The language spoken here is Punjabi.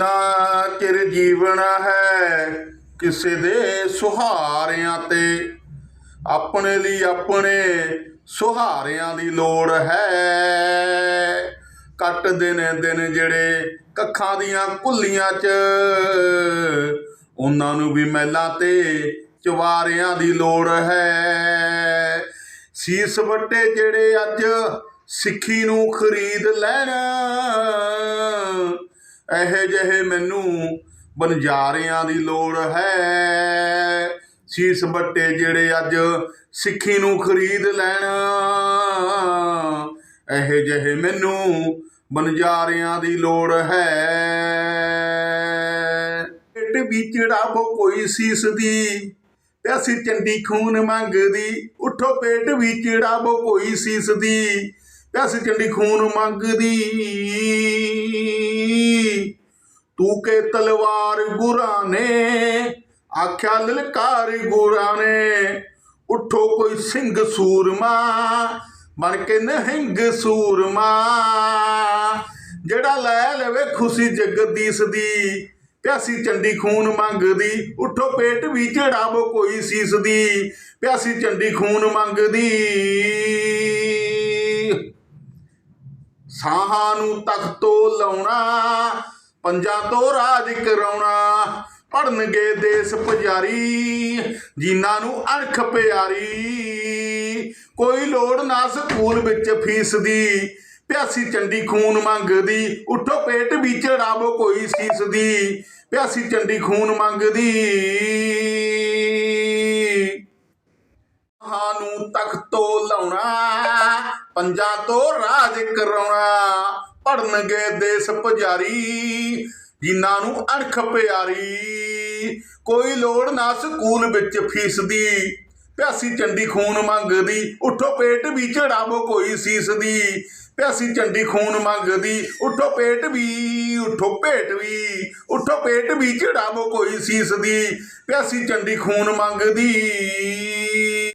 ਜਿੰਨਾ ਚਿਰ ਜੀਵਣਾ ਹੈ, ਕਿਸੇ ਦੇ ਸੁਹਾਰਿਆਂ ਤੇ। ਆਪਣੇ ਲਈ ਆਪਣੇ ਸੁਹਾਰਿਆਂ ਦੀ ਲੋੜ ਹੈ। ਕੱਟਦੇ ਨੇ ਦਿਨ ਜਿਹੜੇ ਕੱਖਾਂ ਦੀਆਂ ਕੁੱਲੀਆਂ 'ਚ, ਉਹਨਾਂ ਨੂੰ ਵੀ ਮਹਿਲਾਂ ਤੇ ਚਵਾਰਿਆਂ ਦੀ ਲੋੜ ਹੈ। ਸੀਸ ਵੱਟੇ ਜਿਹੜੇ ਅੱਜ ਸਿੱਖੀ ਨੂੰ ਖਰੀਦ ਲੈਣ ਇਹੋ ਜਿਹੇ ਮੈਨੂੰ ਬਨਜਾਰਿਆਂ ਦੀ ਲੋੜ ਹੈ। ਸੀਸ ਬੱਟੇ ਜਿਹੜੇ ਅੱਜ ਸਿੱਖੀ ਨੂੰ ਖਰੀਦ ਲੈਣ। ਇਹੋ ਜਿਹੇ ਮੈਨੂੰ ਬਨਜਾਰਿਆਂ ਦੀ ਲੋੜ ਹੈ। ਪੇਟ ਵਿੱਚ ਰੱਬ ਕੋਈ ਸੀਸ ਦੀ ਪਿਆਸੀ ਚੰਡੀ ਖੂਨ ਮੰਗਦੀ, ਉਠੋ ਪੇਟ ਵਿੱਚ ਰੱਬ ਕੋਈ ਸੀਸ ਦੀ। ਪਿਆਸੀ ਚੰਡੀ ਖੂਨ ਮੰਗਦੀ। ਤੂੰ ਕੇ ਤਲਵਾਰ ਗੁਰਾਂ ਨੇ ਆਖਿਆ ਲਲਕਾਰ ਗੁਰਾਂ ਨੇ ਉਠੋ ਕੋਈ ਸਿੰਘ ਸੂਰਮਾ, ਬਣ ਕੇ ਨਹਿੰਗ ਸੂਰਮਾ। ਜਿਹੜਾ ਲੈ ਲਵੇ ਖੁਸ਼ੀ ਜਗਦੀਸ਼ ਦੀ, ਪਿਆਸੀ ਚੰਡੀ ਖੂਨ ਮੰਗਦੀ, ਉਠੋ ਪੇਟ ਵੀ ਚੜਾਵੋ ਕੋਈ ਸੀਸ ਦੀ, ਪਿਆਸੀ ਚੰਡੀ ਖੂਨ ਮੰਗਦੀ। ਸਾਹਾਂ ਨੂੰ ਤਖਤੋਂ ਲਾਉਣਾ, ਪੰਜਾਂ ਤੋਂ ਰਾਜ ਕਰਾਉਣਾ ਪੜਨਗੇ ਦੇਸ ਪੁਜਾਰੀ ਜਿਨ੍ਹਾਂ ਨੂੰ ਅਣਖ ਪਿਆਰੀ। ਕੋਈ ਲੋੜ ਨਾ ਸਕੂਲ ਵਿੱਚ ਫੀਸ ਦੀ, ਪਿਆਸੀ ਚੰਡੀ ਖੂਨ ਮੰਗਦੀ, ਉਠੋ ਪੇਟ ਵਿੱਚ ਚੜਾਵੋ ਕੋਈ ਸੀਸ ਦੀ, ਪਿਆਸੀ ਚੰਡੀ ਖੂਨ ਮੰਗਦੀ। ਪੰਜਾਂ ਤੋਂ ਰਾਜ ਕਰਾਉਣਾ। ਪੜਨਗੇ ਦੇਸ ਪੁਜਾਰੀ, ਜਿਨ੍ਹਾਂ ਨੂੰ ਅਣਖ ਪਿਆਰੀ। ਕੋਈ ਲੋੜ ਨਾ ਸਕੂਲ ਵਿੱਚ ਫੀਸ ਦੀ। ਪਿਆਸੀ ਚੰਡੀ ਖੂਨ ਮੰਗਦੀ, ਉਠੋ ਪੇਟ ਵੀ ਚੜਾਵੋ ਕੋਈ ਸੀਸ ਦੀ। ਪਿਆਸੀ ਚੰਡੀ ਖੂਨ ਮੰਗਦੀ, ਉਠੋ ਪੇਟ ਵੀ, ਉਠੋ ਪੇਟ ਵੀ, ਉਠੋ ਪੇਟ ਵੀ ਚੜਾਵੋ ਕੋਈ ਸੀਸ ਦੀ। ਪਿਆਸੀ ਚੰਡੀ ਖੂਨ ਮੰਗਦੀ।